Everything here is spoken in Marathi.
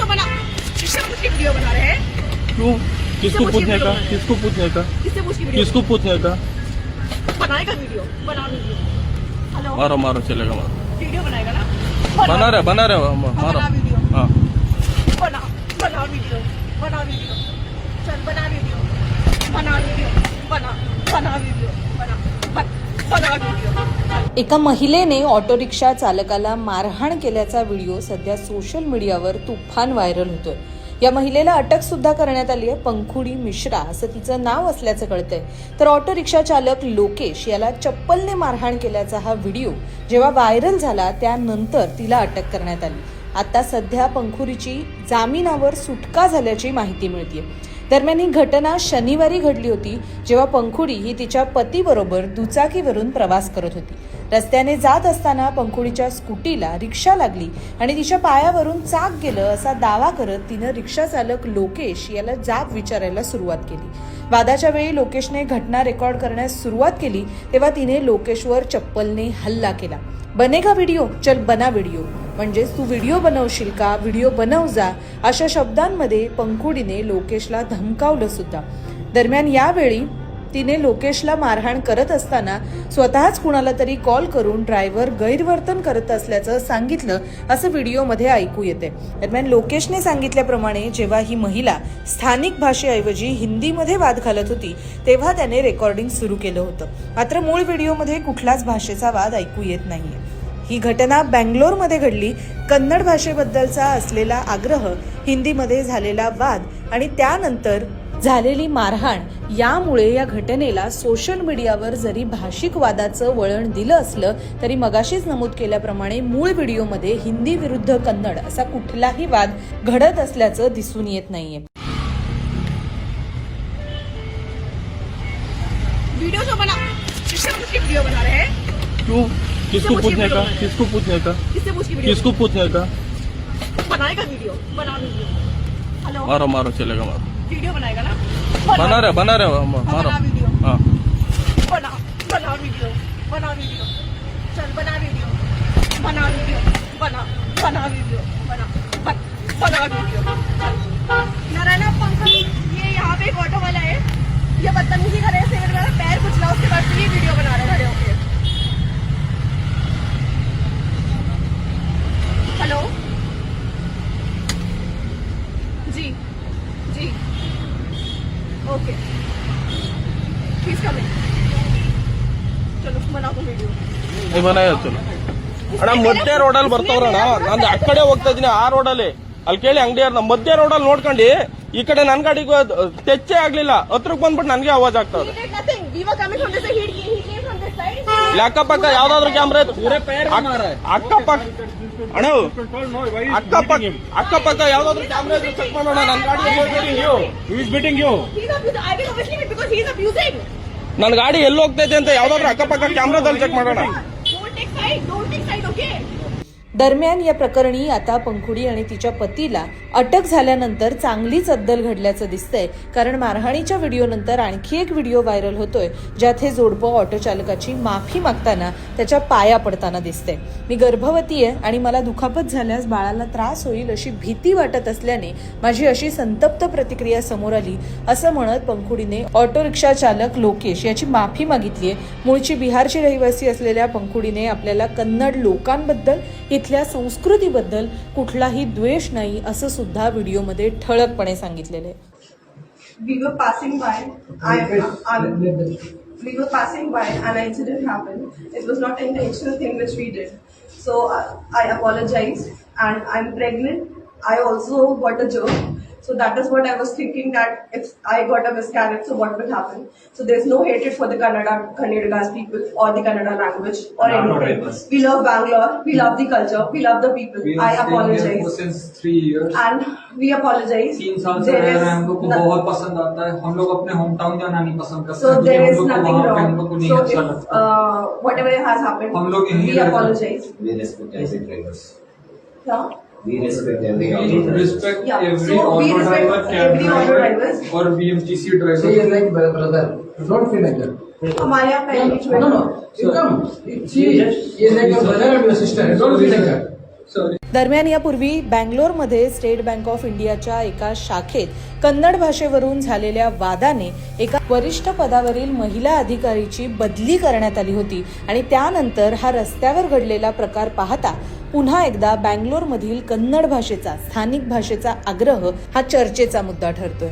जो बना किससे पूछ के वीडियो बना रहे हैं। क्यों? किसको पूछने का? किसको पूछने का? किससे पूछ के वीडियो किसको पूछने का? बनाएगा वीडियो बना वीडियो हेलो मारो मारो चलेगा मारो। वीडियो बनाएगा ना? बना रहे बना। रहे मा- मारो। बना हाँ। बना बना वीडियो बना वीडियो चल बना वीडियो बना वीडियो बना बना वीडियो बना बन- बना वीडियो एका महिलेने ऑटो रिक्षा चालकाला मारहाण केल्याचा व्हिडिओ सध्या सोशल मीडियावर तुफान व्हायरल होतोय. या महिलेला अटक सुद्धा करण्यात आली आहे पंखुडी मिश्रा असं तिचं नाव असल्याचं कळतंय. तर ऑटो रिक्षा चालक लोकेश याला चप्पलने मारहाण केल्याचा हा व्हिडिओ जेव्हा व्हायरल झाला त्यानंतर तिला अटक करण्यात आली. आता सध्या पंखुरीची जामिनावर सुटका झाल्याची माहिती मिळते दरम्यान ही घटना शनिवारी घडली होती जेव्हा पंखुडी ही तिच्या पतीबरोबर दुचाकीवरून प्रवास करत होती. रस्त्याने जात असताना पंखुडीच्या स्कूटीला रिक्षा लागली आणि तिच्या पायावरून चाक गेलं असा दावा करत तिनं रिक्षा चालक लोकेश याला जाब विचारायला सुरुवात केली. वादाच्या वेळी लोकेशने घटना रेकॉर्ड करण्यास सुरुवात केली तेव्हा तिने लोकेशवर चप्पलने हल्ला केला. बनेगा व्हिडिओ चल बना व्हिडिओ. म्हणजेच तू व्हिडिओ बनवशील का? व्हिडिओ बनव जा. अशा शब्दांमध्ये पंखुडीने लोकेशला धमकावलं सुद्धा. दरम्यान यावेळी तिने लोकेशला मारहाण करत असताना स्वतःच कुणाला तरी कॉल करून ड्रायव्हर गैरवर्तन करत असल्याचं सांगितलं असं व्हिडिओमध्ये ऐकू येते. दरम्यान लोकेशने सांगितल्याप्रमाणे जेव्हा ही महिला स्थानिक भाषेऐवजी हिंदीमध्ये वाद घालत होती तेव्हा त्याने रेकॉर्डिंग सुरू केलं होतं. मात्र मूळ व्हिडिओमध्ये कुठलाच भाषेचा वाद ऐकू येत नाहीये. ही घटना बँगलोरमध्ये घडली. कन्नड भाषेबद्दलचा असलेला आग्रह हिंदीमध्ये झालेला वाद आणि त्यानंतर झालेली मारहाण यामुळे या घटनेला सोशल मीडियावर जरी भाषिक वादाचं वळण दिलं असलं तरी मगाशीच नमूद केल्याप्रमाणे मूळ व्हिडिओमध्ये हिंदी विरुद्ध कन्नड असा कुठलाही वाद घडत असल्याचं दिसून येत नाहीये. जो बना रहे हैं? किसको पूछने का? किसको पूछने का? किससे पूछ के किसको पूछने का? बनाएगा वीडियो? बना वीडियो। हेलो? मारो मारो चलेगा मारो। वीडियो बनाएगा ना? बना रहे बना रहे मारो। बना वीडियो। हाँ। बना बना वीडियो बना वीडियो। चल बना वीडियो। बना वीडियो। बना बना वीडियो। बना बन- वीडियो। नारायणा पंकज ये यहाँ पे एक ऑटो वाला है। ये बदतमीजी कर रहे हैं पैर कुचला उसके बाद ये वीडियो बना रहे हैं खड़े होके। ಅಣ್ಣ ಮಧ್ಯೆ ರೋಡಲ್ಲಿ ನಾನು ಆ ಕಡೆ ಹೋಗ್ತಾ ಇದ್ದೀನಿ ಆ ರೋಡಲ್ಲಿ. ಅಲ್ಲಿ ಕೇಳಿ ಅಂಗಡಿಯವ್ರನ್ನ ಮಧ್ಯೆ ರೋಡಲ್ಲಿ ನೋಡ್ಕೊಂಡು. ಈ ಕಡೆ ನನ್ನ ಗಾಡಿಗೂ ತೆಚ್ಚೇ ಆಗ್ಲಿಲ್ಲ. ಹತ್ರಕ್ಕೆ ಬಂದ್ಬಿಟ್ಟು ನನಗೆ ಅವಾಜ್ ಆಗ್ತಾವ್ರೆ ಇಲ್ಲಿ ಅಕ್ಕಪಕ್ಕ ಯಾವ್ದಾದ್ರು ಕ್ಯಾಮ್ರಾ ಅಕ್ಕಪಕ್ಕ ಅಣ್ಣ. ಅಕ್ಕಪಕ್ಕ ಅಕ್ಕಪಕ್ಕ ಯಾವ್ದಾದ್ರು ಕ್ಯಾಮ್ರಾ ಇದ್ರೆ ಚೆಕ್ ಮಾಡೋಣ ನನ್ನ ಗಾಡಿ He's abusing. I will obviously be because he's abusing. ನನ್ ಗಾಡಿ ಎಲ್ಲಿ ಹೋಗ್ತೈತೆ ಅಂತ ಯಾವ್ದಾದ್ರು ಅಕ್ಕಪಕ್ಕ ಕ್ಯಾಮ್ರಾದಲ್ಲಿ ಚೆಕ್ ಮಾಡೋಣ. दरम्यान या प्रकरणी आता पंखुडी आणि तिच्या पतीला अटक झाल्यानंतर चांगलीच अद्दल घडल्याचं दिसतंय. कारण मारहाणीच्या व्हिडिओनंतर आणखी एक व्हिडिओ व्हायरल होतोय ज्यात हे जोडपं ऑटो चालकाची माफी मागताना त्याच्या पाया पडताना दिसते मी गर्भवती आहे आणि मला दुखापत झाल्यास बाळाला त्रास होईल अशी भीती वाटत असल्याने माझी अशी संतप्त प्रतिक्रिया समोर आली असं म्हणत पंखुडीने ऑटो रिक्षा चालक लोकेश याची माफी मागितली आहे मूळची बिहारची रहिवासी असलेल्या पंखुडीने आपल्याला कन्नड लोकांबद्दल इथल्या संस्कृतीबद्दल कुठलाही द्वेष नाही असं सुद्धा व्हिडिओमध्ये ठळकपणे सांगितलेलं आहे we were passing by. I, I, we were passing by, and an incident happened. It was not an intentional thing which we did. So I, I apologized, and I'm pregnant. I also got a job. So that is what I was thinking that if I got a miscarriage, so what will happen? So there's no hatred for the Kannada, Kannadigas people or the Kannada language or No, no, anything. no. We love Bangalore. We love the culture. We love the people. We I have stayed here for apologize. since three years. And we apologize. तीन साल से There रह is रहे हैं हम लोग को no- बहुत पसंद आता है हम लोग अपने होम टाउन जाना नहीं पसंद करते So हैं, there क्योंकि is हम लोग को nothing वहाँ पे हम लोग wrong. को नहीं So अच्छा if लगता uh, whatever has happened, हम लोग यहीं we रहते हैं। apologize. We respect every drivers. Yeah. We respect every We auto respect Yeah, every so we auto respect driver, cab every auto driver drivers. और BMTC She is driver. like bro- brother. Don't feel like that. हमारे यहाँ पहले No, no, no. You come. She, she is like your brother and your sister. Don't feel like that. दरम्यान यापूर्वी बँगलोरमध्ये स्टेट बँक ऑफ इंडियाच्या एका शाखेत कन्नड भाषेवरून झालेल्या वादाने एका वरिष्ठ पदावरील महिला अधिकारीची बदली करण्यात आली होती आणि त्यानंतर हा रस्त्यावर घडलेला प्रकार पाहता पुन्हा एकदा बँगलोरमधील कन्नड भाषेचा स्थानिक भाषेचा आग्रह हा चर्चेचा मुद्दा ठरतोय.